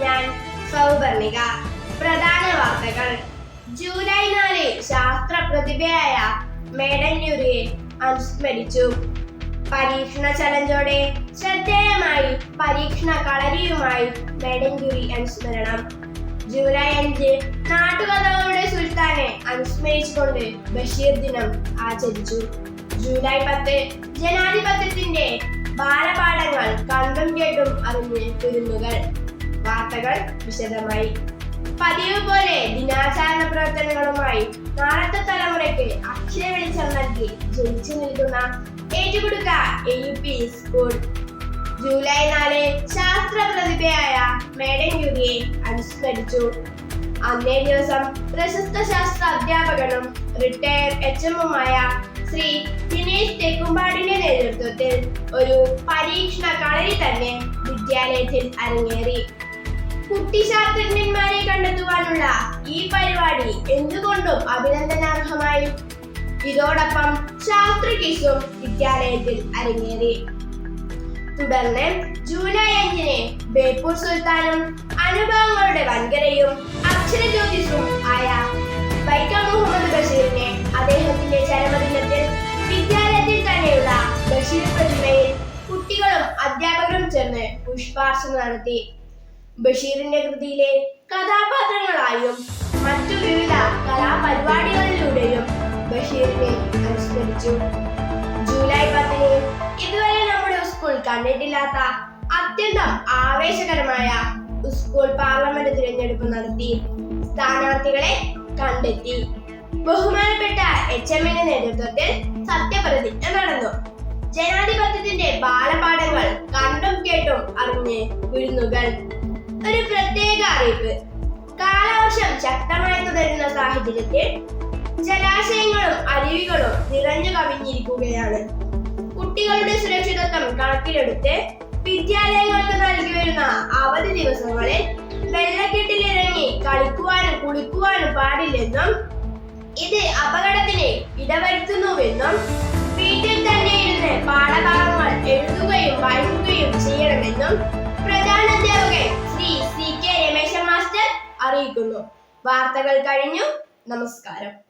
ഞാൻ സൗപർണിക. പ്രധാന വാർത്തകൾ. ജൂലൈ നാല് ശാസ്ത്ര പ്രതിഭയായ മേഡൻ അനുസ്മരിച്ചു. പരീക്ഷണ ചലഞ്ചോടെ ശ്രദ്ധേയമായി പരീക്ഷണ കളരിയുമായി മേഡൻ അനുസ്മരണം. ജൂലൈ അഞ്ച് നാട്ടുകഥകളുടെ സുൽത്താനെ അനുസ്മരിച്ചുകൊണ്ട് ബഷീർ ദിനം ആചരിച്ചു. ജൂലൈ പത്ത് ജനാധിപത്യത്തിന്റെ ബാലപാഠങ്ങൾ കണ്ടും കേട്ടും അറിഞ്ഞ് കുരുന്നുകൾ വാർത്തകൾ വിശദമായി. പതിവ് പോലെ ദിനാചാരണ പ്രവർത്തനങ്ങളുമായി നാളത്തെ തലമുറയ്ക്ക് അക്ഷര വെളിച്ചം നൽകി ജനിച്ചു നിൽക്കുന്ന ഏറ്റുകൊടുക്ക A U P school July നാല് ശാസ്ത്ര പ്രതിഭയായ മേഡൻ യുഗിയെ അനുസ്മരിച്ചു. അന്നേ ദിവസം പ്രശസ്ത ശാസ്ത്ര അധ്യാപകനും റിട്ടയർ എച്ച് എമ്മുമായ ശ്രീ ദിനേശ് തെക്കുംപാടിന്റെ നേതൃത്വത്തിൽ ഒരു പരീക്ഷണ കളരി തന്നെ വിദ്യാലയത്തിൽ അരങ്ങേറി. കുട്ടി ശാസ്ത്രജ്ഞന്മാരെ കണ്ടെത്തുവാനുള്ള ഈ പരിപാടി എന്തുകൊണ്ടും അഭിനന്ദനാർഹമായി. ഇതോടൊപ്പം ശാസ്ത്ര ക്വിസും വിദ്യാലയത്തിൽ അരങ്ങേറി. തുടർന്ന് ജൂലൈ അഞ്ചിന് ബേപ്പൂർ സുൽത്താനും അനുഭവങ്ങളുടെ വൻകരയും അക്ഷര ജ്യോതിഷും ആയ വൈക്കം മുഹമ്മദ് ബഷീറിനെ അദ്ദേഹത്തിന്റെ ചരമദിനത്തിൽ വിദ്യാലയത്തിൽ തന്നെയുള്ള ബഷീർ പ്രതിമയിൽ കുട്ടികളും അധ്യാപകരും ചേർന്ന് പുഷ്പാർച്ചന നടത്തി. ബഷീറിന്റെ കൃതിയിലെ കഥാപാത്രങ്ങളായും മറ്റു വിവിധ കലാപരിപാടികളിലൂടെയും ബഷീറിനെ അനുസ്മരിച്ചു. ജൂലൈ പത്തിന് ഇതുവരെ നമ്മുടെ സ്കൂൾ കണ്ടിട്ടില്ലാത്ത അത്യന്തം ആവേശകരമായ സ്കൂൾ പാർലമെന്റ് തിരഞ്ഞെടുപ്പ് നടത്തി സ്ഥാനാർത്ഥികളെ കണ്ടെത്തി. ബഹുമാനപ്പെട്ട എച്ച് എമ്മിന്റെ നേതൃത്വത്തിൽ സത്യപ്രതിജ്ഞ നടന്നു. ജനാധിപത്യത്തിന്റെ ബാലപാഠങ്ങൾ കണ്ടും കേട്ടും അറിഞ്ഞ് വിരുന്നുകൾ. ഒരു പ്രത്യേക അറിയിപ്പ്. കാലവർഷം ശക്തമായി തുടരുന്ന സാഹചര്യത്തിൽ ജലാശയങ്ങളും അരുവികളും നിറഞ്ഞു കവിഞ്ഞിരിക്കുകയാണ്. കുട്ടികളുടെ സുരക്ഷിതത്വം കണക്കിലെടുത്ത് വിദ്യാലയങ്ങൾക്ക് നൽകി വരുന്ന അവധി ദിവസങ്ങളിൽ വെള്ളക്കെട്ടിലിറങ്ങി കളിക്കുവാനും കുളിക്കുവാനും പാടില്ലെന്നും ഇത് അപകടത്തിന് ഇടവരുത്തുന്നുവെന്നും വീട്ടിൽ തന്നെ ഇരുന്ന് പാഠഭാഗങ്ങൾ എഴുതുകയും വായിക്കുകയും ചെയ്യണമെന്നും അറിയിക്കുന്നു. വാർത്തകൾ കഴിഞ്ഞു. നമസ്കാരം.